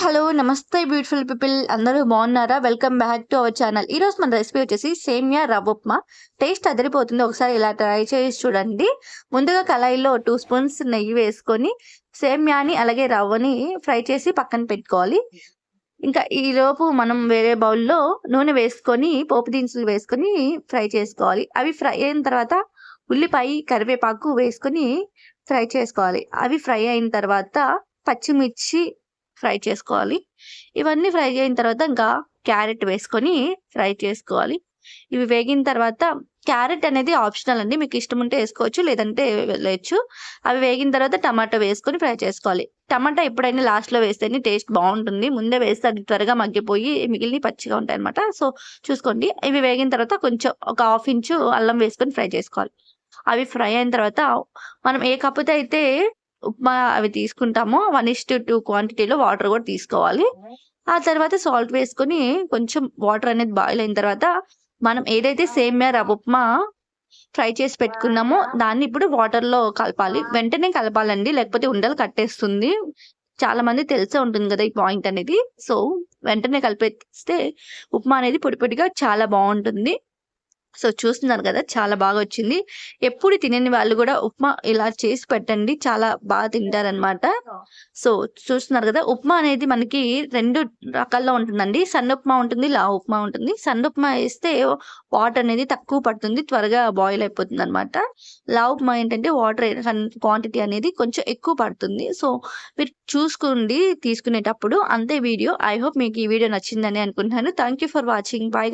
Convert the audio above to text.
Hello నమస్తే beautiful people. అందరూ బాగున్నారా? Welcome back to our channel. ఈరోజు మన రెసిపీ వచ్చేసి సేమియా రవ్వ ఉప్మా. టేస్ట్ అదిరిపోతుంది. ఒకసారి ఇలా ట్రై చేసి చూడండి. ముందుగా కళాయిలో టూ స్పూన్స్ నెయ్యి వేసుకొని సేమియాని అలాగే రవ్వని ఫ్రై చేసి పక్కన పెట్టుకోవాలి. ఇంకా ఈ లోపు మనం వేరే బౌల్లో నూనె వేసుకొని పోపు దినుసులు వేసుకొని ఫ్రై చేసుకోవాలి. అవి ఫ్రై అయిన తర్వాత ఉల్లిపాయ కరివేపాకు వేసుకొని ఫ్రై చేసుకోవాలి. అవి ఫ్రై అయిన తర్వాత పచ్చిమిర్చి ఫ్రై చేసుకోవాలి. ఇవన్నీ ఫ్రై అయిన తర్వాత ఇంకా క్యారెట్ వేసుకొని ఫ్రై చేసుకోవాలి. ఇవి వేగిన తర్వాత క్యారెట్ అనేది ఆప్షనల్ అండి. మీకు ఇష్టం ఉంటే వేసుకోవచ్చు లేదంటే వెళ్ళచ్చు అవి వేగిన తర్వాత టమాటో వేసుకొని ఫ్రై చేసుకోవాలి. టమాటా ఎప్పుడైనా లాస్ట్లో వేస్తేనే టేస్ట్ బాగుంటుంది. ముందే వేస్తే అది త్వరగా మగ్గిపోయి మిగిలిన పచ్చిగా ఉంటాయి అనమాట సో చూసుకోండి. ఇవి వేగిన తర్వాత కొంచెం ఒక హాఫ్ ఇంచు అల్లం వేసుకొని ఫ్రై చేసుకోవాలి. అవి ఫ్రై అయిన తర్వాత మనం ఏ కప్పుతో అయితే ఉప్మా అవి తీసుకుంటామో. వన్ ఇస్ టూ క్వాంటిటీలో వాటర్ కూడా తీసుకోవాలి. ఆ తర్వాత సాల్ట్ వేసుకొని కొంచెం వాటర్ అనేది బాయిల్ అయిన తర్వాత మనం ఏదైతే సేమియా రవ్వ ఉప్మా ఫ్రై చేసి పెట్టుకున్నామో దాన్ని ఇప్పుడు వాటర్లో కలపాలి. వెంటనే కలపాలండి. లేకపోతే ఉండలు కట్టేస్తుంది. చాలా మంది తెలిసే ఉంటుంది కదా ఈ పాయింట్ అనేది. సో వెంటనే కలిపేస్తే ఉప్మా అనేది పొడి పొడిగా చాలా బాగుంటుంది. సో చూస్తున్నారు కదా చాలా బాగా వచ్చింది. ఎప్పుడు తినని వాళ్ళు కూడా ఉప్మా ఇలా చేసి పెట్టండి చాలా బాగా తింటారనమాట సో చూస్తున్నారు కదా ఉప్మా అనేది మనకి రెండు రకాల్లో ఉంటుందండి. సన్న ఉప్మా ఉంటుంది లా ఉప్మా ఉంటుంది. సన్న ఉప్మా వేస్తే వాటర్ అనేది తక్కువ పడుతుంది త్వరగా బాయిల్ అయిపోతుంది అనమాట లా ఉప్మా ఏంటంటే వాటర్ క్వాంటిటీ అనేది కొంచెం ఎక్కువ పడుతుంది. సో మీరు చూసుకోండి తీసుకునేటప్పుడు. అంతే వీడియో. ఐ హోప్ మీకు ఈ వీడియో నచ్చిందని అనుకుంటున్నాను. Thank you for watching. Bye